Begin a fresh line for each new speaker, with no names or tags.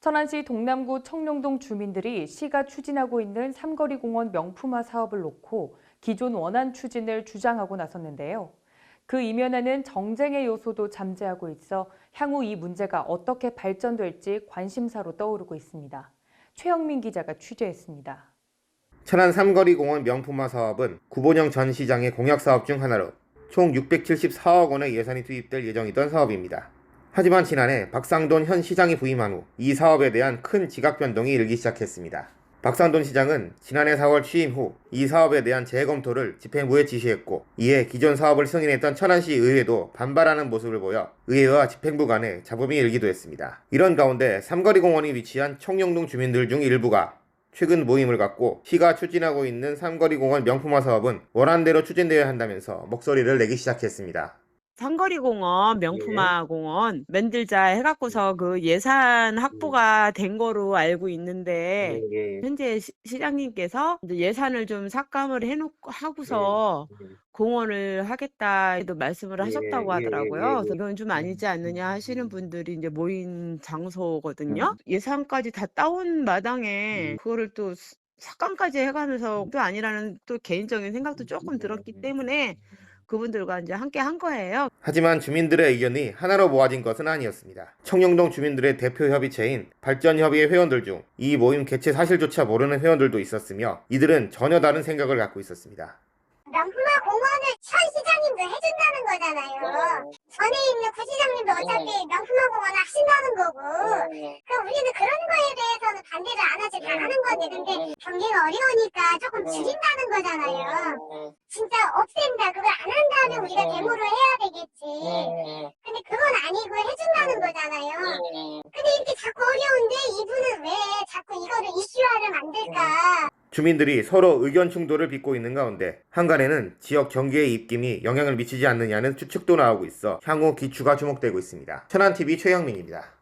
천안시 동남구 청룡동 주민들이 시가 추진하고 있는 삼거리 공원 명품화 사업을 놓고 기존 원안 추진을 주장하고 나섰는데요. 그 이면에는 정쟁의 요소도 잠재하고 있어 향후 이 문제가 어떻게 발전될지 관심사로 떠오르고 있습니다. 최영민 기자가 취재했습니다.
천안 삼거리 공원 명품화 사업은 구본영 전 시장의 공약 사업 중 하나로 총 674억 원의 예산이 투입될 예정이던 사업입니다. 하지만 지난해 박상돈 현 시장이 부임한 후 이 사업에 대한 큰 지각 변동이 일기 시작했습니다. 박상돈 시장은 지난해 4월 취임 후 이 사업에 대한 재검토를 집행부에 지시했고 이에 기존 사업을 승인했던 천안시 의회도 반발하는 모습을 보여 의회와 집행부 간에 잡음이 일기도 했습니다. 이런 가운데 삼거리 공원이 위치한 청룡동 주민들 중 일부가 최근 모임을 갖고 시가 추진하고 있는 삼거리 공원 명품화 사업은 원안대로 추진되어야 한다면서 목소리를 내기 시작했습니다.
삼거리공원, 명품화공원 만들자 해갖고서 그 예산 확보가 된 거로 알고 있는데 현재 시, 시장님께서 이제 예산을 좀 삭감을 해놓고 하고서 공원을 하겠다도 말씀을
예,
하셨다고
예,
하더라고요.
예, 예.
그래서 이건 좀 아니지 않느냐 하시는 분들이 이제 모인 장소거든요. 예산까지 다 따온 마당에 그거를 또 스- 삭감까지 해가면서 또 아니라는 또 개인적인 생각도 조금 들었기 때문에 그분들과 이제 함께 한 거예요.
하지만 주민들의 의견이 하나로 모아진 것은 아니었습니다. 청룡동 주민들의 대표 협의체인 발전협의회 회원들 중 이 모임 개최 사실조차 모르는 회원들도 있었으며 이들은 전혀 다른 생각을 갖고 있었습니다.
명품화 공원을 천 시장님도 해준다는 거잖아요. 전에 있는 구시장님도 어차피 명품화 공원 하신다는 거고. 그럼 우리는 그런 거에 대해서는 반대를 안 하지 다 하는 건데, 근데 경기가 어려우니까 조금 줄인다는 거잖아요. 진짜 없앤다. 그걸 안 한다면 우리가 데모를 해야 되겠지. 근데 그건 아니고 해준다는 거잖아요. 근데 이렇게 자꾸 어려운데 이분은 왜 자꾸 이거를 이슈화를 만들까?
주민들이 서로 의견 충돌을 빚고 있는 가운데 한간에는 지역 경기의 입김이 영향을 미치지 않느냐는 추측도 나오고 있어 향후 기추가 주목되고 있습니다. 천안TV 최영민입니다.